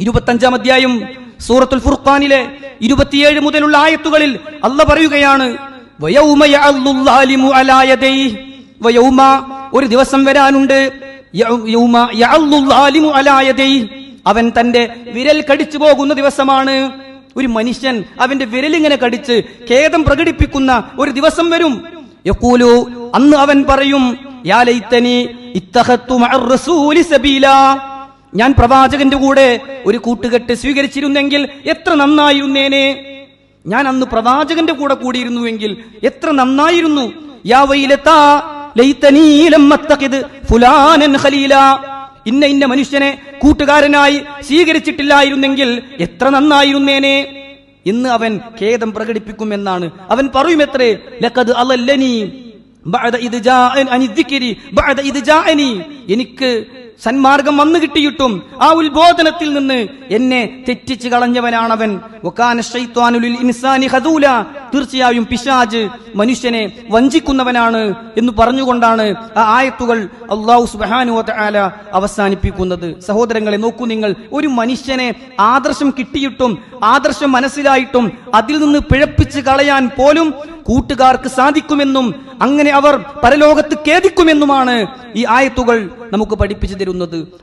ഇരുപത്തഞ്ചാം അധ്യായം സൂറത്തുൽ ഫുർഖാനിലെ ഇരുപത്തിയേഴ് മുതലുള്ള ആയത്തുകളിൽ അല്ല പറയുകയാണ് ഒരു ദിവസം വരാനുണ്ട് അവൻ തന്റെ വിരൽ കടിച്ചു പോകുന്ന ദിവസമാണ് ഒരു മനുഷ്യൻ അവന്റെ വിരലിങ്ങനെ കടിച്ച് ഖേദം പ്രകടിപ്പിക്കുന്ന ഒരു ദിവസം വരും യക്കൂലു അന്ന് അവൻ പറയും യാ സബീലാ ഞാൻ പ്രവാചകന്റെ കൂടെ ഒരു കൂട്ടുകെട്ട് സ്വീകരിച്ചിരുന്നെങ്കിൽ എത്ര നന്നായിരുന്നേനെ? ഞാൻ അന്ന് പ്രവാചകന്റെ കൂടെ കൂടിയിരുന്നുവെങ്കിൽ എത്ര നന്നായിരുന്നു? ഇന്ന ഇന്ന മനുഷ്യനെ കൂട്ടുകാരനായി സ്വീകരിച്ചിട്ടില്ലായിരുന്നെങ്കിൽ എത്ര നന്നായിരുന്നേനെ? ഇന്ന് അവൻ ഖേദം പ്രകടിപ്പിക്കുമെന്നാണ്. അവൻ പറയുമെത്രേ? ലഖദ് അലല്ലനി ബഅദ ഇദ് ജാഅൻ ബഅദ ഇദ് എനിക്ക് സന്മാർഗം വന്നു കിട്ടിയിട്ടും ആ ഉത്ബോധനത്തിൽ നിന്ന് എന്നെ തെറ്റിച്ചു കളഞ്ഞവനാണവൻ. തീർച്ചയായും പിശാജ് മനുഷ്യനെ വഞ്ചിക്കുന്നവനാണ് എന്ന് പറഞ്ഞുകൊണ്ടാണ് ആ ആയത്തുകൾ അള്ളാഹു സുബാനു ആല അവസാനിപ്പിക്കുന്നത്. സഹോദരങ്ങളെ നോക്കൂ നിങ്ങൾ. ഒരു മനുഷ്യനെ ആദർശം കിട്ടിയിട്ടും ആദർശം മനസ്സിലായിട്ടും അതിൽ നിന്ന് പിഴപ്പിച്ച് കളയാൻ പോലും കൂട്ടുകാർക്ക് സാധിക്കുമെന്നും അങ്ങനെ അവർ പരലോകത്ത് ഖേദിക്കുമെന്നുമാണ് ഈ ആയത്തുകൾ നമുക്ക് പഠിപ്പിച്ചു തരുന്നത്.